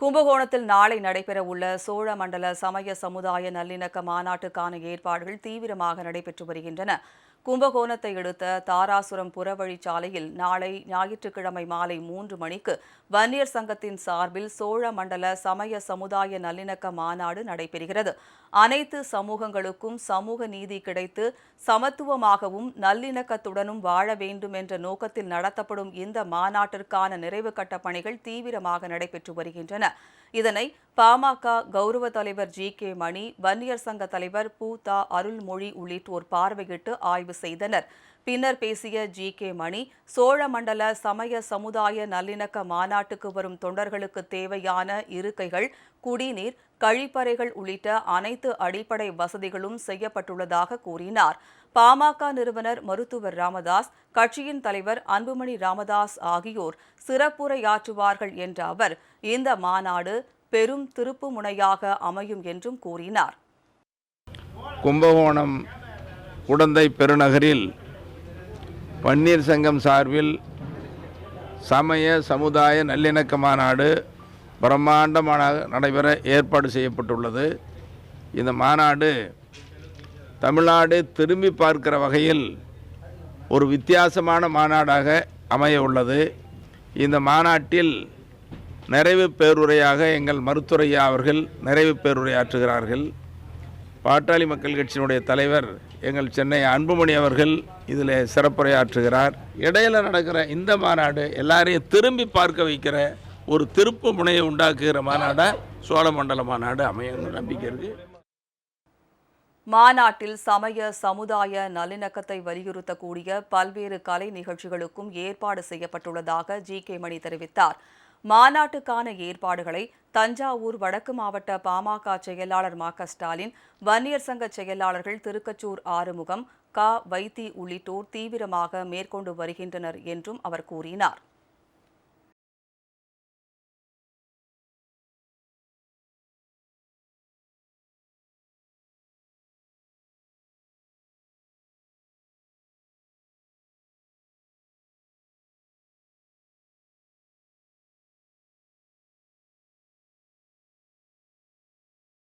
கும்பகோணத்தில் நாளை நடைபெறவுள்ள சோழ மண்டல சமய சமுதாய நல்லிணக்க மாநாட்டுக்கான ஏற்பாடுகள் தீவிரமாக நடைபெற்று வருகின்றன. கும்பகோணத்தை அடுத்த தாராசுரம் புறவழிச்சாலையில் நாளை ஞாயிற்றுக்கிழமை மாலை மூன்று மணிக்கு வன்னியர் சங்கத்தின் சார்பில் சோழ மண்டல சமய சமுதாய நல்லிணக்க மாநாடு நடைபெறுகிறது. அனைத்து சமூகங்களுக்கும் சமூக நீதி கிடைத்து சமத்துவமாகவும் நல்லிணக்கத்துடனும் வாழ வேண்டும் என்ற நோக்கத்தில் நடத்தப்படும் இந்த மாநாட்டிற்கான நிறைவு கட்ட பணிகள் தீவிரமாக நடைபெற்று வருகின்றன. இதனை பாமக கௌரவ தலைவர் ஜி. கே. மணி வன்னியர் சங்க தலைவர் பூ தா அருள்மொழி உள்ளிட்டோர் பார்வையிட்டு ஆய்வு செய்தனர். பின்னர் பேசிய ஜி. கே. மணி சோழ மண்டல சமய சமுதாய நல்லிணக்க மாநாட்டுக்கு வரும் தொண்டர்களுக்கு தேவையான இருக்கைகள் குடிநீர் கழிப்பறைகள் உள்ளிட்ட அனைத்து அடிப்படை வசதிகளும் செய்யப்பட்டுள்ளதாக கூறினார். பாமக நிறுவனர் மருத்துவர் ராமதாஸ் கட்சியின் தலைவர் அன்புமணி ராமதாஸ் ஆகியோர் சிறப்புரையாற்றுவார்கள் என்ற அவர் இந்த மாநாடு பெரும் திருப்பு முனையாக அமையும் என்றும் கூறினார். கும்பகோணம் குடந்தை பெருநகரில் பன்னீர் சங்கம் சார்பில் சமய சமுதாய நல்லிணக்க மாநாடு பிரம்மாண்டமான நடைபெற ஏற்பாடு செய்யப்பட்டுள்ளது. இந்த மாநாடு தமிழ்நாடு திரும்பி பார்க்கிற வகையில் ஒரு வித்தியாசமான மாநாடாக அமைய உள்ளது. இந்த மாநாட்டில் நிறைவு பேருரையாக எங்கள் மருத்துவரையா அவர்கள் நிறைவு பேருரையாற்றுகிறார்கள். பாட்டாளி மக்கள் கட்சியினுடைய தலைவர் எங்கள் சென்னை அன்புமணி அவர்கள் இதில் சிறப்புரையாற்றுகிறார். இடையில நடக்கிற இந்த மாநாடு எல்லாரையும் திரும்பி பார்க்க வைக்கிற ஒரு திருப்பு முனையை உண்டாக்குகிற மாநாடாக சோழமண்டல மாநாடு அமையணும் நம்பிக்கை இருக்குது மாநாட்டில் சமய சமுதாய நல்லிணக்கத்தை வலியுறுத்தக்கூடிய பல்வேறு கலை நிகழ்ச்சிகளுக்கும் ஏற்பாடு செய்யப்பட்டுள்ளதாக ஜி கே மணி தெரிவித்தார். மாநாட்டுக்கான ஏற்பாடுகளை தஞ்சாவூர் வடக்கு மாவட்ட பாமக செயலாளர் மா க ஸ்டாலின் வன்னியர் சங்க செயலாளர்கள் திருக்கச்சூர் ஆறுமுகம் க வைத்தி உள்ளிட்டோர் தீவிரமாக மேற்கொண்டு வருகின்றனர் என்றும் அவர் கூறினார்.